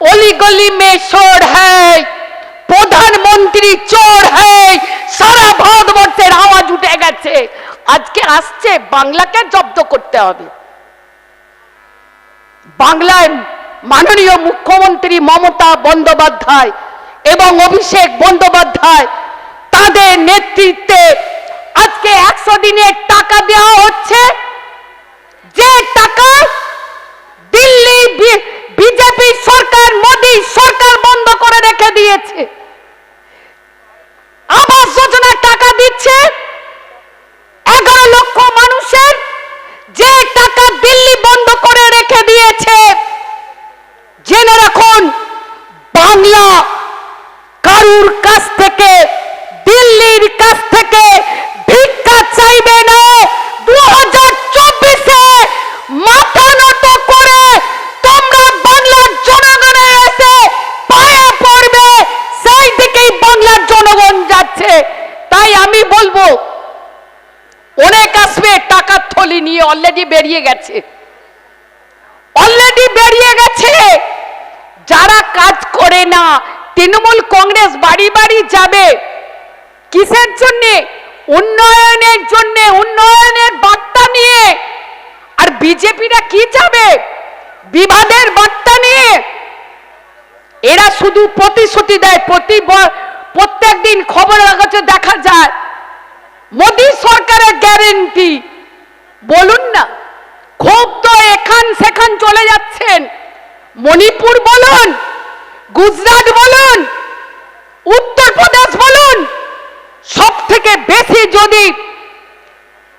অলি গলি মে শোর হ্যায়, প্রধানমন্ত্রী চোর সারা ভারতবর্ষের আওয়াজ উঠে গেছে। আজকে আসছে বাংলাকে জব্দ করতে হবে। বাংলায় মাননীয় মুখ্যমন্ত্রী মমতা বন্দ্যোপাধ্যায় এবং অভিষেক বন্দ্যোপাধ্যায়, তাদের নেতৃত্বে আজকে একশো দিনের টাকা দেওয়া হচ্ছে যে টাকা দিল্লি বিজেপি সরকার মোদী সরকার বন্ধ করে রেখে দিয়েছে আবাস যোজনার টাকা দিচ্ছে এগারো লক্ষ মানুষের যে টাকা দিল্লি বন্ধ করে রেখে দিয়েছে। জেনে রাখুন, বাংলা কারুর কাছ থেকে, দিল্লির কাছ থেকে ভিক্ষা চাইবে না। দু হাজার চব্বিশে মাথা নত করে তোমরা বাংলার জনগণের এসে পায়ে পড়বে, সেই দিকেই বাংলার জনগণ যাচ্ছে। তাই আমি বলব, অনেক আসবে টাকার থলি নিয়ে অলরেডি বেরিয়ে গেছে। অলরেডি বেরিয়ে গেছে। যারা কাজ করে না, তৃণমূল কংগ্রেস বাড়ি বাড়ি যাবে। কিসের জন্য? উন্নয়নের জন্য, উন্নয়নের বার্তা নিয়ে। আর বিজেপিরা কি যাবে? বিবাদের বার্তা নিয়ে। এরা শুধু প্রতিশ্রুতি দেয়, প্রতি প্রত্যেক দিন খবর কাগজে দেখা যায়। মোদী সরকারের গ্যারেন্টি বলুন না, খুব তো এখান সেখান মণিপুর বলুন, গুজরাট বলুন, উত্তরপ্রদেশ বলুন সব থেকে বেশি যদি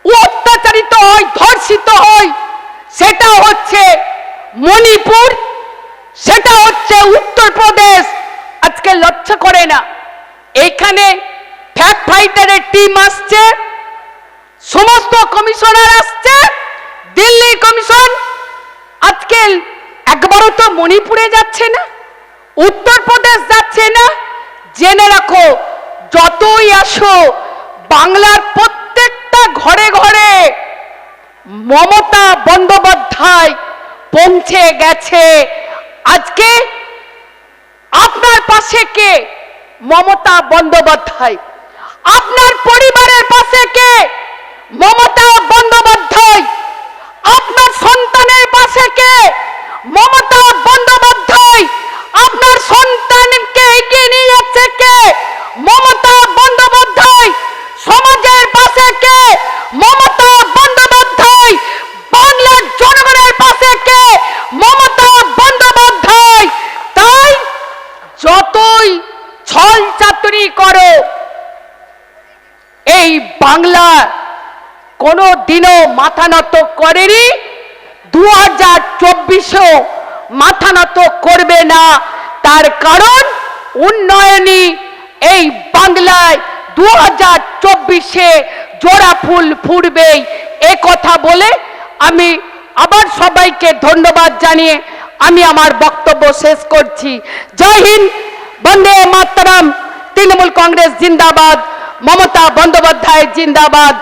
অত্যাচারিত হয়, ধর্ষিত হয়, সেটা হচ্ছে মণিপুর, সেটা হচ্ছে উত্তরপ্রদেশ। আজকে লক্ষ্য করে না এখানে ফ্যাক্ট ফাইটারের টিম আসছে, সমস্ত কমিশনার আসছে দিল্লি কমিশন আজকে একবারও তো মণিপুরে যাচ্ছে না, উত্তরপ্রদেশ যাচ্ছে না। জেনে রাখো, যতই আসো, বাংলার প্রত্যেকটা ঘরে ঘরে মমতা বন্দ্যোপাধ্যায় পৌঁছে গেছে। আজকে আপনার পাশে কে? মমতা বন্দ্যোপাধ্যায়। আপনার পরিবারের পাশে কে মমতা বন্দ্যোপাধ্যায় আপনার সন্তানের পাশে কে মমতা বন্দ্যোপাধ্যায় আপনার সন্তানকে এগিয়ে নিয়ে যাচ্ছে কে মমতা বন্দ্যোপাধ্যায় সমাজের পাশে কে মমতা বন্দ্যোপাধ্যায় বাংলার জনগণের পাশে কে মমতা বন্দ্যোপাধ্যায় তাই যতই ছল চাতুরি করো এই বাংলা কোনো দিনও মাথা নত করেনি। দু হাজার চব্বিশেও মাথা নত করবে না। তার কারণ উন্নয়নই এই বাংলায় দু হাজার চব্বিশে জোড়া ফুল ফুটবেই। এ কথা বলে আমি আবার সবাইকে ধন্যবাদ জানিয়ে আমি আমার বক্তব্য শেষ করছি। জয় হিন্দ, বন্দে মাতরম, তৃণমূল কংগ্রেস জিন্দাবাদ। মমতা বন্দ্যোপাধ্যায় জিন্দাবাদ।